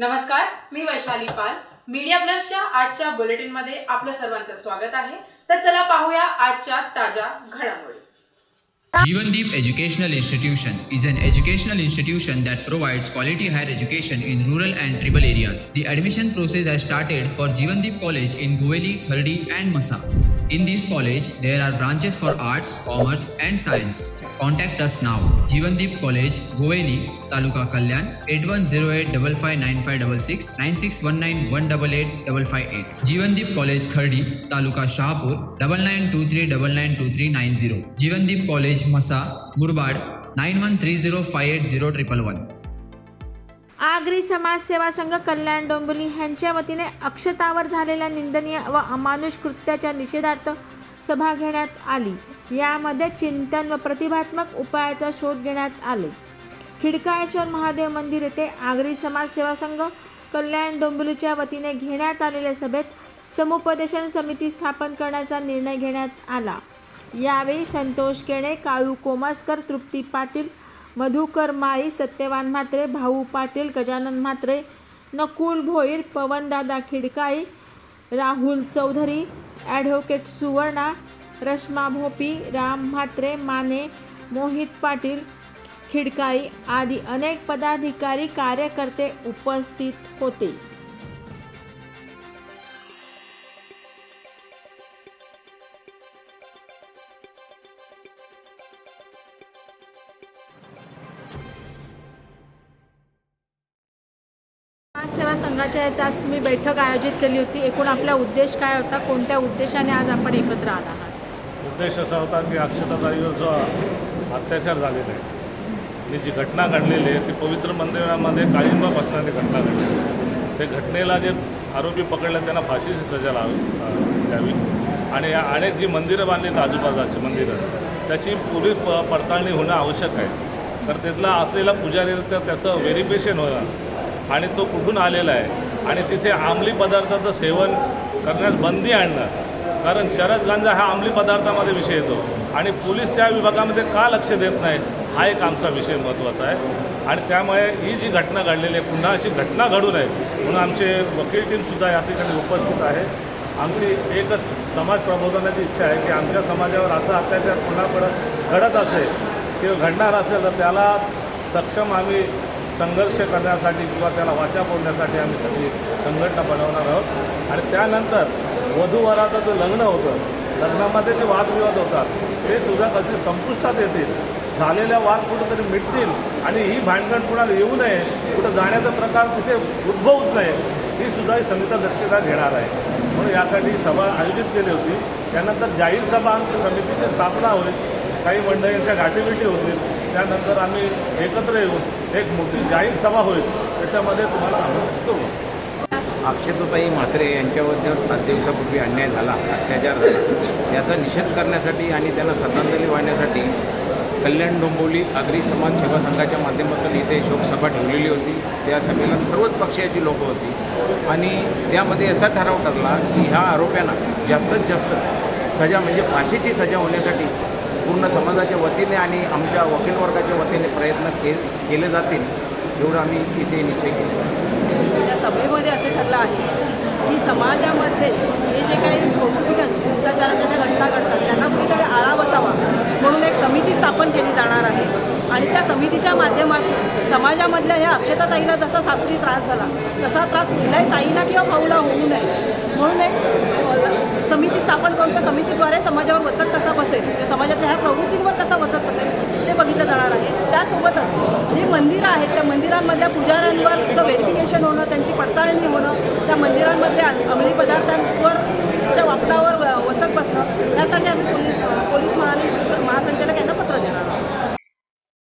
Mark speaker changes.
Speaker 1: नमस्कार मी वैशाली पाल मीडिया प्लसच्या आजच्या बुलेटिनमध्ये आपलं सर्वांचं स्वागत आहे तर चला पाहूया आजच्या ताज्या घडामोडी
Speaker 2: Jivandeep Educational Institution is an educational institution that provides quality higher education in rural and tribal areas. The admission process has started for Jivandeep College in Guweli, Khardi and Masa. In this college, there are branches for arts, commerce and science. Contact us now. Jivandeep College, Guweli, Taluka Kalyan, 8108559566 9619188558. Jivandeep College, Khardi, Taluka Shahpur, 9923992390. Jivandeep College, Masa, Murbad, 9130580111.
Speaker 3: Agri Samajseva Sangh Kalyan Dombivli ह्यांच्या वतीने अक्षतावर झालेल्या निंदनीय व अमानुष कृत्याच्या निषेधार्थ सभा घेण्यात आली. यामध्ये चिंतन व प्रतिभात्मक उपायाचा शोध घेण्यात आले. खिडकाळेश्वर महादेव मंदिर येथे आगरी समाजसेवा संघ कल्याण डोंबिवलीच्या वतीने घेण्यात आलेल्या सभेत समुपदेशन समिती स्थापन करण्याचा निर्णय घेण्यात आला. यावेळी संतोष केणे काळू कोमासकर तृप्ती पाटील मधुकर माळी सत्यवान म्हात्रे भाऊ पाटील गजानन म्हात्रे नकुल भोईर पवनदादा खिडकाई राहुल चौधरी ॲडव्होकेट सुवर्णा रश्मा भोपी राम म्हात्रे माने मोहित पाटील खिडकाई आदी अनेक पदाधिकारी कार्यकर्ते उपस्थित होते. सेवा संघाच्या याच्या आज तुम्ही बैठक आयोजित केली होती. एकूण आपला उद्देश काय होता? कोणत्या उद्देशाने आज आपण एकत्र आला आहात?
Speaker 4: उद्देश असा होता की अक्षताताईवर जो अत्याचार झालेला आहे ही जी घटना घडलेली आहे ती पवित्र मंदिरामध्ये काळिंबा बसणारी घटना घडलेली आहे ते घटनेला जे आरोपी पकडले त्यांना फाशीची सजा लावी द्यावी. आणि या अनेक जी मंदिरं बांधली आहेत आजूबाजूची मंदिरं त्याची पुरी प पडताळणी होणं आवश्यक आहे. तर तिथला असलेला पुजारीचं त्याचं व्हेरिफिकेशन होणार आणि तो कुठून आलेला आहे? आणि तिथे आंबली पदार्थाचं सेवन करण्यास बंदी आणणं कारण शरद गांजा हा अंमली पदार्थामध्ये विषय येतो. आणि पोलीस त्या विभागामध्ये का लक्ष देत नाही हा एक आमचा विषय महत्त्वाचा आहे. आणि त्यामुळे ही जी घटना घडलेली आहे पुन्हा अशी घटना घडू नये म्हणून आमचे वकील टीमसुद्धा या ठिकाणी उपस्थित आहे. आमची एकच समाज प्रबोधनाची इच्छा आहे की आमच्या समाजावर असा अत्याचार पुन्हा पडत घडत असेल किंवा घडणार असेल तर त्याला सक्षम आम्ही संघर्ष करण्यासाठी किंवा त्याला वाचा फोडण्यासाठी आम्ही सगळी संघटना बनवणार आहोत. आणि त्यानंतर वधूवराचं जे लग्न होतं लग्नामध्ये जे वादविवाद होतात ते सुद्धा कधी संपुष्टात येतील. झालेल्या वाद कुठंतरी मिटतील आणि ही भांडण कुणाला येऊ नये कुठं जाण्याचा प्रकार तिथे उद्भवत नये ही सुद्धा ही समिती दक्षता घेणार आहे. म्हणून यासाठी सभा आयोजित केली होती. त्यानंतर जाहीर सभा आमच्या समितीची स्थापना होईल. काही मंडळींच्या गाठीभेटी होतील. त्यानंतर आम्ही एकत्र येऊन एक मोठी जाहीर सभा होईल त्याच्यामध्ये तुम्हाला आमंत्रित करू.
Speaker 5: अक्षताताई म्हात्रे यांच्याबद्दल सात दिवसापूर्वी अन्याय झाला अत्याचार झाला. याचा निषेध करण्यासाठी आणि त्याला श्रद्धांजली वाहण्यासाठी कल्याण डोंबिवली आगरी समाज सेवा संघाच्या माध्यमातून इथे शोकसभा ठेवलेली होती. त्या सभेला सर्वच पक्षाची लोकं होती. आणि त्यामध्ये असा ठराव ठरला की ह्या आरोप्यांना जास्तीत जास्त सजा म्हणजे फाशीची सजा होण्यासाठी पूर्ण समाजाच्या वतीने आणि आमच्या वकील वर्गाच्या वतीने प्रयत्न के केले जातील एवढं आम्ही इथे निश्चय केले.
Speaker 6: या सभेमध्ये असं ठरलं आहे की समाजामध्ये हे जे काही भौतिक हिंसाचाराच्या ज्या घटना घडतात त्यांना कुठेतरी आळा बसावा म्हणून एक समिती स्थापन केली जाणार आहे. आणि त्या समितीच्या माध्यमातून समाजामधल्या ह्या ताईला जसा सासरी त्रास झाला तसा त्रास कुठल्याही ताईला किंवा भाऊला होऊ नये. म्हणून एक समिती स्थापन करून त्या समितीद्वारे समाजावर वचक कसा बसेल त्या समाजातल्या ह्या प्रवृत्तींवर कसा वचक बसेल ते बघितलं जाणार आहे. त्यासोबतच जी मंदिरं आहेत त्या मंदिरांमधल्या पुजाऱ्यांवरचं व्हेरिफिकेशन होणं त्यांची पडताळणी होणं त्या मंदिरांमधल्या अंमली पदार्थांवर च्या वापरावर व- वचक बसणं यासाठी आम्ही पोलीस पोलीस महानि महासंचालक यांना पत्र देणार आहोत.